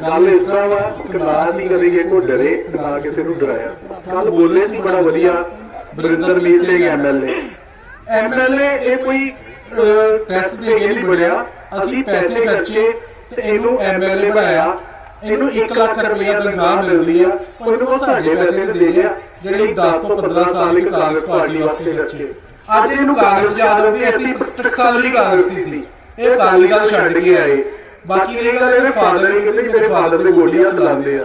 ਗੱਲ ਇਸ ਤਰ੍ਹਾਂ ਵਾ ਕਿ ਨਾ ਅਸੀਂ ਕਦੇ ਕਿਸੇ ਕੋ ਡਰੇ ਨਾ ਕਿਸੇ ਨੂੰ ਡਰਾਇਆ। ਕੱਲ ਬੋਲੇ ਸੀ ਬੜਾ ਵਧੀਆ ਬਰਿੰਦਰ ਮੀਤ ਸਿੰਘ ਐਮਐਲਏ ਐਮਐਲਏ ਇਹ ਕੋਈ ਟੈਸਟ ਦੇ ਕੇ ਨਹੀਂ ਬਣਿਆ। ਅਸੀਂ ਪੈਸੇ ਖਰਚੇ ਤੇ ਇਹਨੂੰ ਐਮਐਲਏ ਬਣਾਇਆ। ਇਹਨੂੰ 1 ਲੱਖ ਰੁਪਇਆ ਤਨਖਾਹ ਮਿਲਦੀ ਆ। ਉਹ ਇਹਨੂੰ ਉਹ ਸਾਡੇ ਪੈਸੇ ਦੇ ਦੇ ਆ ਜਿਹੜੇ 10 ਤੋਂ 15 ਸਾਲ ਇੱਕ ਕਾਂਗਰਸ ਪਾਰਟੀ ਵਾਸਤੇ ਖਰਚੇ। ਅੱਜ ਇਹਨੂੰ ਕਾਂਗਰਸ ਯਾਦ ਆਉਂਦੀ ਅਸੀਂ ਟਕਸਾਲ ਲਈ ਕਾਂਗਰਸੀ ਸੀ। ਇਹ ਅਕਾਲੀ ਦਲ ਛੱਡ ਕੇ ਆਏ। ਬਾਕੀ ਇਹ ਗੱਲ ਇਹਦੇ ਫਾਦਰ ਨੇ ਕਿਤੇ ਮੇਰੇ ਫਾਦਰ ਦੇ ਗੋਲੀਆਂ ਚਲਾਉਂਦੇ ਆ।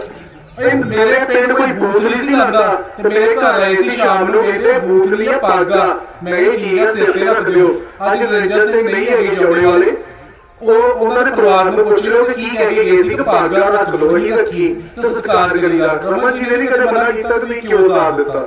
ਇਹ ਮੇਰੇ ਪਿੰਡ ਕੋਈ ਬੂਥ ਨਹੀਂ ਸੀ ਲਾਂਦਾ ਤੇ ਮੇਰੇ ਘਰ ਆਏ ਸੀ ਸ਼ਾਮ ਨੂੰ ਕਹਿੰਦੇ ਬੂਥ ਲਈ ਆ ਪਾਗਾ। ਮੈਂ ਕਿਹਾ ਠੀਕ ਆ ਸਿਰ ਤੇ ਰੱਖ ਦਿਓ। ਅੱਜ ਰੰਜਾ ਸਿੰਘ ਨਹੀਂ ਹੈਗੇ ਜੋੜੇ ਵਾਲੇ। ਉਹ ਉਹਨਾਂ ਦੇ ਪਰਿਵਾਰ ਨੂੰ ਪੁੱਛ ਲਿਓ ਕਿ ਕੀ ਕਹਿ ਕੇ ਗਏ ਸੀ ਕਿ ਪਾਗਾ ਰੱਖ ਲਓ ਅਸੀਂ ਰੱਖੀ ਤੇ ਸਤਿਕਾਰ ਕਰੀਦਾ ਰਮਨ ਜੀ ਨੇ ਨਹੀਂ ਕਦੇ ਮਨਾ ਕੀਤਾ ਤੁਸੀਂ ਕਿਉਂ ਸਾਥ ਦਿੱਤਾ?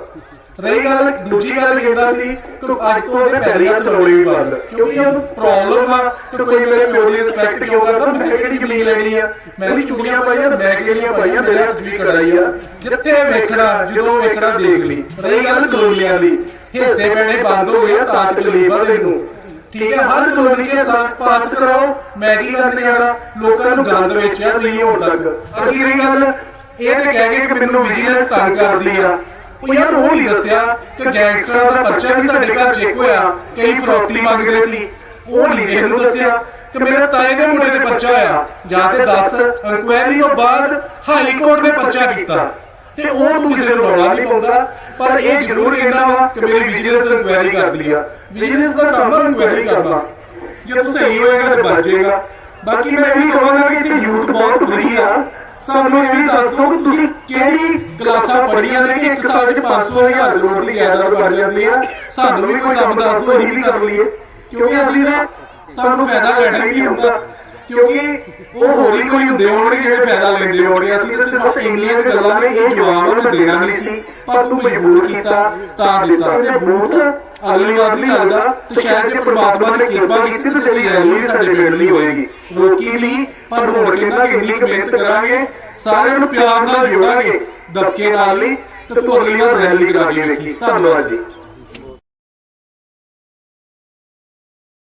ਰਹੀ ਗੱਲ, ਦੂਜੀ ਗੱਲ ਕਹਿੰਦਾ ਸੀ ਕਿ ਅੱਜ ਤੋਂ ਉਹਦੇ ਪੈਰੀ ਹੱਥ ਲਾਉਣੇ ਵੀ ਬੰਦ, ਕਿਉਂਕਿ ਉਹਨੂੰ ਪ੍ਰੋਬਲਮ ਆ ਕਿ ਕੋਈ ਮੇਰੇ ਪਿਓ ਦੀ ਰਿਸਪੈਕਟ ਕਿਉਂ ਕਰਦਾ, ਮੈਂ ਕਿਹੜੀ ਜ਼ਮੀਨ ਲੈਣੀ ਆ? ਮੈਂ ਵੀ ਚੁਗਲੀਆਂ ਪਾਈਆਂ, ਮੈਂ ਕਿਹੜੀਆਂ ਪਾਈਆਂ, ਮੇਰੇ ਹੱਥ ਵੀ ਕੜਾਈ ਆ। ਜਿੱਥੇ ਵੇਖਣਾ, ਜਦੋਂ ਵੇਖਣਾ ਦੇਖ ਲਈ। ਰਹੀ ਗੱਲ ਕਲੋਨੀਆਂ ਦੀ। ਹਿੱਸੇ ਪੈਣੇ ਬੰਦ ਹੋ ਗਏ ਆ, ਤਾਂ ਤਕਲੀਫ ਆ ਤੈਨੂੰ ਠੀਕ ਹੈ ਹਰ ਕਲੋਨੀ ਕੇ ਸਾਥ ਪਾਸ ਕਰਾਓ, ਮੈਂ ਕੀ ਕਰਨ ਜਾਣਾ? ਲੋਕਾਂ ਨੂੰ ਗੰਦ ਵੇਚਿਆ, ਤੁਸੀਂ ਹੁਣ ਤੱਕ। ਅਗਲੀ ਰਹੀ ਗੱਲ, ਇਹ ਤੇ ਕਹਿ ਗਏ ਕਿ ਮੈਨੂੰ ਵਿਜੀਲੈਂਸ ਤੰਗ ਕਰਦੀ ਆ। ਉਹ ਯਾਰ ਉਹ ਨਹੀਂ ਦੱਸਿਆ ਕਿ ਗੈਂਗਸਟਰਾਂ ਦਾ ਪਰਚਾ ਵੀ ਸਾਡੇ ਘਰ ਚੈੱਕ ਹੋਇਆ ਕਈ ਫਰੋਤੀ ਮੰਗਦੇ ਸੀ। ਉਹ ਨਹੀਂ ਕਿਸੇ ਨੂੰ ਦੱਸਿਆ ਕਿ ਮੇਰੇ ਤਾਏ ਦੇ ਮੁੰਡੇ ਦੇ ਪਰਚਾ ਹੋਇਆ ਜਾਂ ਤੇ 10 ਇਨਕੁਆਇਰੀ ਤੋਂ ਬਾਅਦ ਹਾਈ ਕੋਰਟ ਨੇ ਪਰਚਾ ਕੀਤਾ। ਤੇ ਉਹ ਤੂੰ ਕਿਸੇ ਨੂੰ ਰੌਲਾ ਨਹੀਂ ਪਾਉਂਦਾ ਪਰ ਇਹ ਜ਼ਰੂਰ ਕਹਿੰਦਾ ਵਾ ਕਿ ਮੇਰੀ ਵਿਜੀਲੈਂਸ ਇਨਕੁਆਇਰੀ ਕਰਦੀ ਆ ਵਿਜੀਲੈਂਸ ਦਾ ਕੰਮ ਹੈ ਇਨਕੁਆਇਰੀ ਕਰਨਾ। ਜੇ ਤੂੰ ਸਹੀ ਹੋਏਗਾ ਤੇ ਬਚ ਜਾਏਗਾ। ਬਾਕੀ ਮੈਂ ਇਹ ਕਹਾਂਗਾ ਕਿ ਯੂਥ ਬਹੁਤ ਫਰੀ ਆ। ਸਾਨੂੰ ਇਹ ਵੀ ਦੱਸ ਦਿਓ ਕਿ ਤੁਸੀਂ ਕਿਹੜੀ ਕਲਾਸਾਂ ਪੜ੍ਹੀਆਂ ਨੇ? ਕਿ ਇੱਕ ਸਾਲ 'ਚ 500 ਹਜ਼ਾਰ ਕਰੋੜ ਦੀ ਜਾਇਦਾਦ ਬਣ ਜਾਂਦੀ ਆ ਸਾਨੂੰ ਵੀ ਕੋਈ ਕੰਮ ਦੱਸ ਦਿਓ ਅਸੀਂ ਵੀ ਕਰ ਲਈਏ। ਕਿਉਂਕਿ ਅਸਲੀ ਦਾ ਸਾਨੂੰ ਫਾਇਦਾ ਲੈਣਾ ਹੀ ਹੁੰਦਾ। ਕਿਉਂਕਿ ਉਹ ਹੋਰ ਕੋਈ ਹੁੰਦੇ ਹੋਣਗੇ ਜਿਹੜੇ ਫਾਇਦਾ ਲੈਂਦੇ ਹੋਣਗੇ। ਅਸੀਂ ਤਾਂ ਸਿਰਫ ਇੰਨੀਆਂ ਕੁ ਗੱਲਾਂ ਨੇ ਇਹ ਜਵਾਬ ਉਹਨੂੰ ਦੇਣਾ ਨਹੀਂ ਸੀ ਪਰ ਤੂੰ ਮਜਬੂਰ ਕੀਤਾ ਤਾਂ ਦਿੱਤਾ। ਤੇ ਬੂਥ ਅਗਲੀ ਵਾਰ ਨਹੀਂ ਲੱਗਦਾ ਤੇ ਸ਼ਾਇਦ ਜੇ ਪ੍ਰਮਾਤਮਾ ਨੇ ਕਿਰਪਾ ਕੀਤੀ ਤੇ ਤੇਰੀ ਰੈਲੀ ਸਾਡੇ ਪਿੰਡ ਲਈ ਹੋਏਗੀ। ਰੋਕੀ ਲਈ ਪਰ ਹੁਣ ਕਹਿੰਦਾ ਕਿ ਇੰਨੀ ਮਿਹਨਤ ਕਰਾਂਗੇ ਸਾਰਿਆਂ ਨੂੰ ਪਿਆਰ ਨਾਲ ਜੋੜਾਂਗੇ ਦਬਕੇ ਨਾਲ ਨਹੀਂ ਤੇ ਤੂੰ ਅਗਲੀ ਵਾਰ ਰੈਲੀ ਕਰਾ ਕੇ ਵੇਖੀ। ਧੰਨਵਾਦ ਜੀ।